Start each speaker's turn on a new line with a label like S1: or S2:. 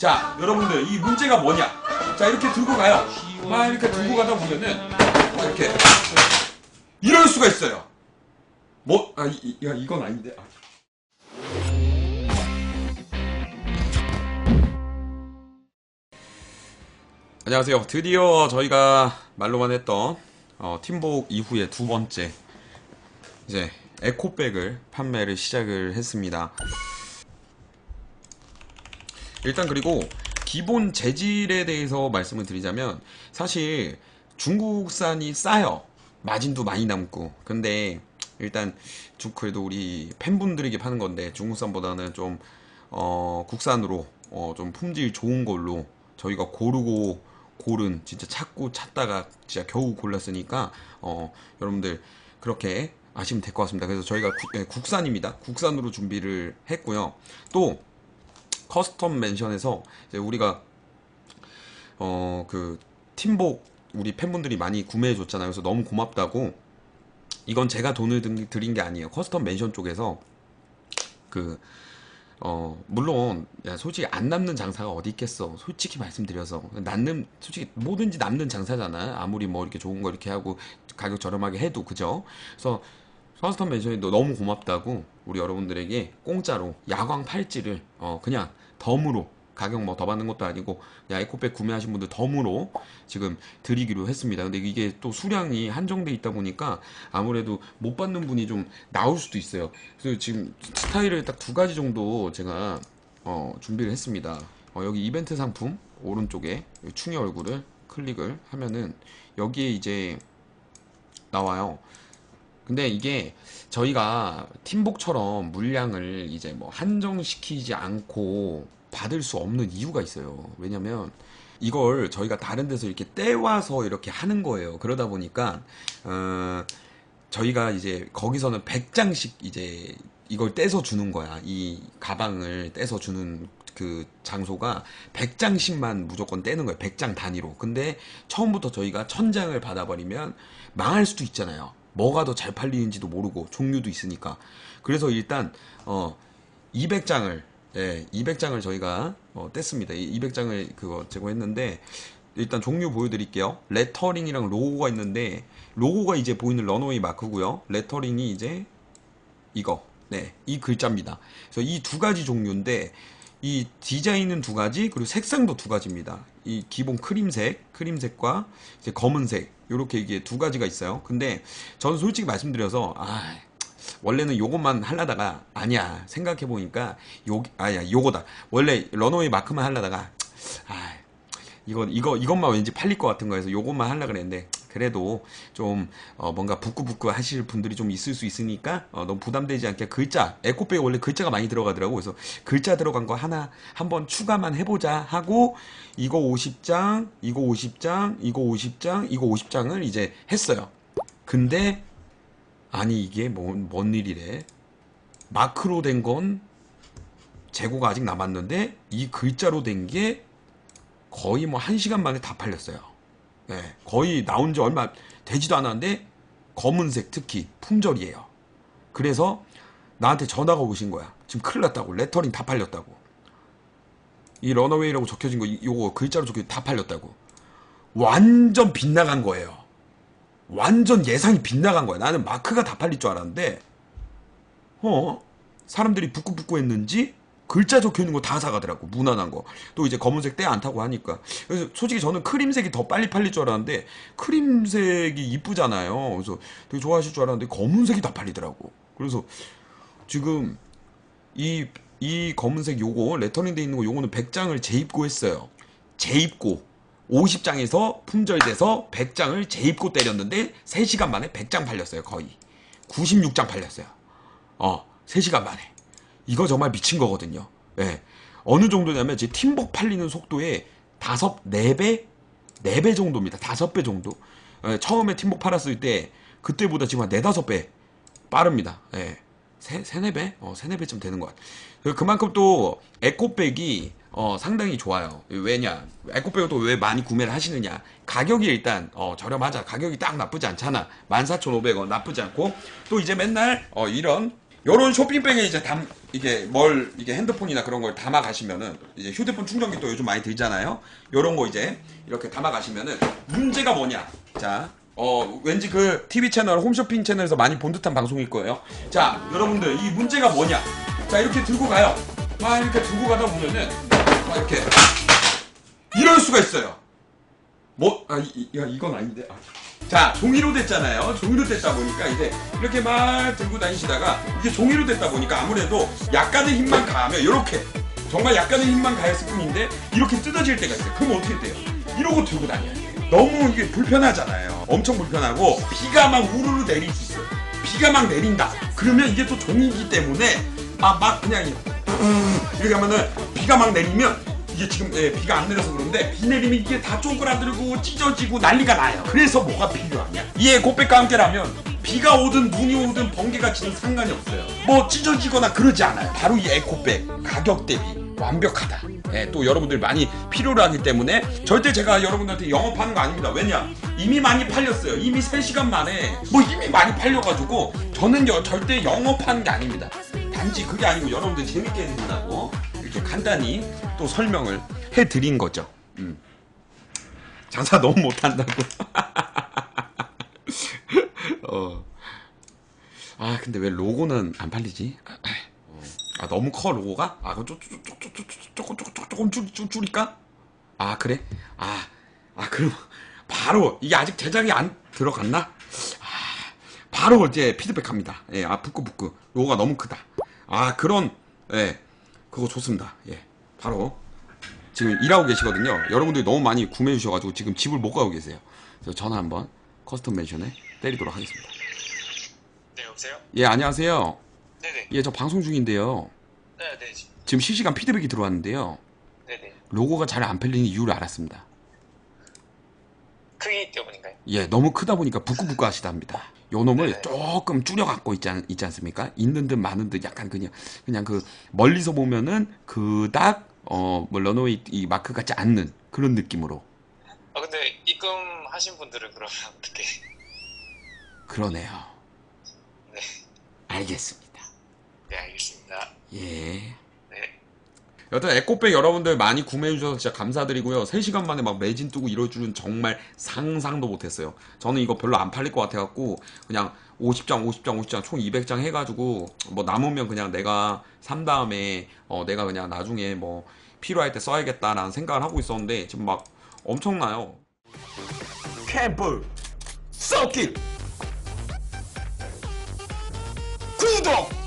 S1: 자, 여러분들 이 문제가 뭐냐? 자, 이렇게 들고 가요. 막 이렇게 들고 가다 보면은 막 이렇게 이럴 수가 있어요. 뭐? 아, 이, 이, 야, 이건 아닌데. 아. 안녕하세요. 드디어 저희가 말로만 했던 어, 팀복 이후에 두 번째 이제 에코백을 판매를 시작을 했습니다. 일단 그리고 기본 재질에 대해서 말씀을 드리자면 사실 중국산이 싸요. 마진도 많이 남고. 근데 일단 좀 그래도 우리 팬분들에게 파는 건데 중국산보다는 좀 어, 국산으로 어, 좀 품질 좋은 걸로 저희가 고르고 고른 진짜 찾고 찾다가 진짜 겨우 골랐으니까 어, 여러분들 그렇게 아시면 될 것 같습니다. 그래서 저희가 국, 네, 국산입니다. 국산으로 준비를 했고요. 또 커스텀 멘션에서 우리가 어 그 팀복 우리 팬분들이 많이 구매해 줬잖아요. 그래서 너무 고맙다고 이건 제가 돈을 든- 드린 게 아니에요. 커스텀 멘션 쪽에서 그 어, 물론, 야, 솔직히 안 남는 장사가 어디 있겠어. 솔직히 말씀드려서. 남는, 솔직히 뭐든지 남는 장사잖아. 아무리 뭐 이렇게 좋은 거 이렇게 하고 가격 저렴하게 해도, 그죠? 그래서 멘션이 너- 너무 고맙다고 우리 여러분들에게 공짜로 야광 팔찌를 어, 그냥 덤으로 가격 뭐 더 받는 것도 아니고 그냥 에코백 구매하신 분들 덤으로 지금 드리기로 했습니다. 근데 이게 또 수량이 한정돼 있다 보니까 아무래도 못 받는 분이 좀 나올 수도 있어요. 그래서 지금 스타일을 딱 두 가지 정도 제가 어, 준비를 했습니다. 어, 여기 이벤트 상품 오른쪽에 충이 얼굴을 클릭을 하면은 여기에 이제 나와요. 근데 이게 저희가 팀복처럼 물량을 이제 뭐 한정시키지 않고 받을 수 없는 이유가 있어요. 왜냐면 이걸 저희가 다른 데서 이렇게 떼와서 이렇게 하는 거예요. 그러다 보니까 어, 저희가 이제 거기서는 100장씩 이제 이걸 떼서 주는 거야. 이 가방을 떼서 주는 그 장소가 100장씩만 무조건 떼는 거예요. 100장 단위로. 근데 처음부터 저희가 1000장을 받아버리면 망할 수도 있잖아요. 뭐가 더 잘 팔리는지도 모르고 종류도 있으니까. 그래서 일단 어 200장을 예, 200장을 저희가 어, 뗐습니다. 이 200장을 그거 제공했는데 일단 종류 보여드릴게요. 레터링이랑 로고가 있는데 로고가 이제 보이는 런웨이 마크고요. 레터링이 이제 이거 네, 이 글자입니다. 그래서 이 두 가지 종류인데 이 디자인은 두 가지 그리고 색상도 두 가지입니다. 이 기본 크림색, 크림색과 이제 검은색 이렇게 이게 두 가지가 있어요. 근데 저는 솔직히 말씀드려서 아 원래는 요것만 하려다가 아니야 생각해 보니까 요 아야 요거다 원래 런웨이 마크만 하려다가 아 이거 이거 이것만 왠지 팔릴 것 같은 거여서 요것만 하려 그랬는데 그래도 좀 어, 뭔가 부끄부끄 하실 분들이 좀 있을 수 있으니까 어, 너무 부담되지 않게 글자 에코백에 원래 글자가 많이 들어가더라고. 그래서 글자 들어간 거 하나 한번 추가만 해보자 하고 이거 50장 이거 50장 이거 50장 이거 50장을 이제 했어요. 근데 아니 이게 뭔, 뭔 일이래? 마크로 된 건 재고가 아직 남았는데 이 글자로 된 게 거의 뭐한 시간 만에 다 팔렸어요. 네, 거의 나온 지 얼마 되지도 않았는데 검은색 특히 품절이에요. 그래서 나한테 전화가 오신 거야. 지금 큰일 났다고 레터링 다 팔렸다고. 이 런어웨이라고 적혀진 거 이- 요거 글자로 적혀 다 팔렸다고. 완전 빗나간 거예요. 완전 예상이 빗나간 거야. 나는 마크가 다 팔릴 줄 알았는데, 어? 사람들이 북구북구 했는지 글자 적혀 있는 거 다 사가더라고. 무난한 거. 또 이제 검은색 때 안 타고 하니까. 그래서 솔직히 저는 크림색이 더 빨리 팔릴 줄 알았는데, 크림색이 이쁘잖아요. 그래서 되게 좋아하실 줄 알았는데, 검은색이 다 팔리더라고. 그래서 지금 이, 이 검은색 요거, 레터링 돼 있는 거 요거는 100장을 재입고 했어요. 재입고. 50장에서 품절돼서 100장을 재입고 때렸는데 3시간 만에 100장 팔렸어요 거의 96장 팔렸어요 어 3시간 만에 이거 정말 미친 거거든요 예. 어느 정도냐면 제 팀복 팔리는 속도에 다섯 4배 4배 정도입니다 다섯 배 정도 예, 처음에 팀복 팔았을 때 그때보다 지금 한 4, 5배 빠릅니다 예. 세, 세네 배? 어, 세네 배쯤 되는 것 같아요. 그만큼 또 에코백이 어, 상당히 좋아요. 왜냐? 에코백을 또 왜 많이 구매를 하시느냐? 가격이 일단 어, 저렴하자. 가격이 딱 나쁘지 않잖아. 14,500원 나쁘지 않고 또 이제 맨날 어, 이런 요런 쇼핑백에 이제 담 이게 뭘 이게 핸드폰이나 그런 걸 담아 가시면은 이제 휴대폰 충전기 또 요즘 많이 들잖아요. 요런 거 이제 이렇게 담아 가시면은 문제가 뭐냐? 자, 어 왠지 그 TV 채널 홈쇼핑 채널에서 많이 본 듯한 방송일 거예요. 자, 여러분들 이 문제가 뭐냐? 자, 이렇게 들고 가요. 막 이렇게 들고 가다 보면은 막 이렇게 이럴 수가 있어요. 뭐, 아, 이, 이- 야, 이건 아닌데. 아. 자, 종이로 됐잖아요. 종이로 됐다 보니까 이제 이렇게 막 들고 다니시다가 이게 종이로 됐다 보니까 아무래도 약간의 힘만 가하면 이렇게 정말 약간의 힘만 가했을 뿐인데 이렇게 뜯어질 때가 있어요. 그럼 어떻게 돼요? 이러고 들고 다녀야 돼요. 너무 이게 불편하잖아요. 엄청 불편하고 비가 막 우르르 내릴 수 있어요. 비가 막 내린다. 그러면 이게 또 종이기 때문에 아, 막 그냥 음, 이렇게 하면은 비가 막 내리면 이게 지금 예, 비가 안 내려서 그런데 비 내리면 이게 다 쪼그라들고 찢어지고 난리가 나요. 그래서 뭐가 필요하냐? 이 에코백과 함께라면 비가 오든 눈이 오든 번개가 치든 상관이 없어요. 뭐 찢어지거나 그러지 않아요. 바로 이 에코백 가격 대비 완벽하다. 예, 또 여러분들 많이 필요로 하기 때문에 절대 제가 여러분들한테 영업하는 거 아닙니다. 왜냐? 이미 많이 팔렸어요. 이미 3시간 만에 뭐 이미 많이 팔려가지고 저는 여- 절대 영업하는 게 아닙니다. 단지 그게 아니고 여러분들 재밌게 해준다고 이렇게 간단히 또 설명을 해드린 거죠. 음. 장사 너무 못한다고. 어. 아 근데 왜 로고는 안 팔리지? 아 너무 커 로고가? 아 그럼 조금 조금 조금 조금 줄일까? 아 그래? 아, 아 그럼 바로 이게 아직 제작이 안 들어갔나? 아, 바로 이제 피드백합니다. 예, 아 부끄부끄 로고가 너무 크다. 아 그런 예 그거 좋습니다. 예 바로 지금 일하고 계시거든요. 여러분들이 너무 많이 구매해 주셔가지고 지금 집을 못 가고 계세요. 그래서 전화 한번 커스텀 멘션에 때리도록 하겠습니다.
S2: 네, 여보세요?
S1: 예 안녕하세요.
S2: 네네.
S1: 예 저 방송 중인데요.
S2: 네 네.
S1: 지금 실시간 피드백이 들어왔는데요.
S2: 네네.
S1: 로고가 잘 안 팔리는 이유를 알았습니다.
S2: 크기 때문인가요?
S1: 예, 너무 크다 보니까 부끄부끄 하시답니다. 요 놈을
S2: 네.
S1: 조금 줄여 갖고 있지, 않, 있지 않습니까? 있는 듯 많은 듯 약간 그냥 그냥 그 멀리서 보면은 그닥 어 뭐 러너웨이 이 마크 같지 않는 그런 느낌으로
S2: 아 근데 입금하신 분들은 그러면 어떻게?
S1: 그러네요.
S2: 네.
S1: 알겠습니다.
S2: 네, 알겠습니다.
S1: 예.
S2: 네.
S1: 여튼 에코백 여러분들 많이 구매해 주셔서 진짜 감사드리고요. 3시간 만에 막 매진 뜨고 이럴 줄은 정말 상상도 못했어요. 저는 이거 별로 안 팔릴 것 같아갖고 그냥 50장, 50장, 50장 총 200장 해가지고 뭐 남으면 그냥 내가 산 다음에 어 내가 그냥 나중에 뭐 필요할 때 써야겠다라는 생각을 하고 있었는데 지금 막 엄청나요. 캠프 썩길 구독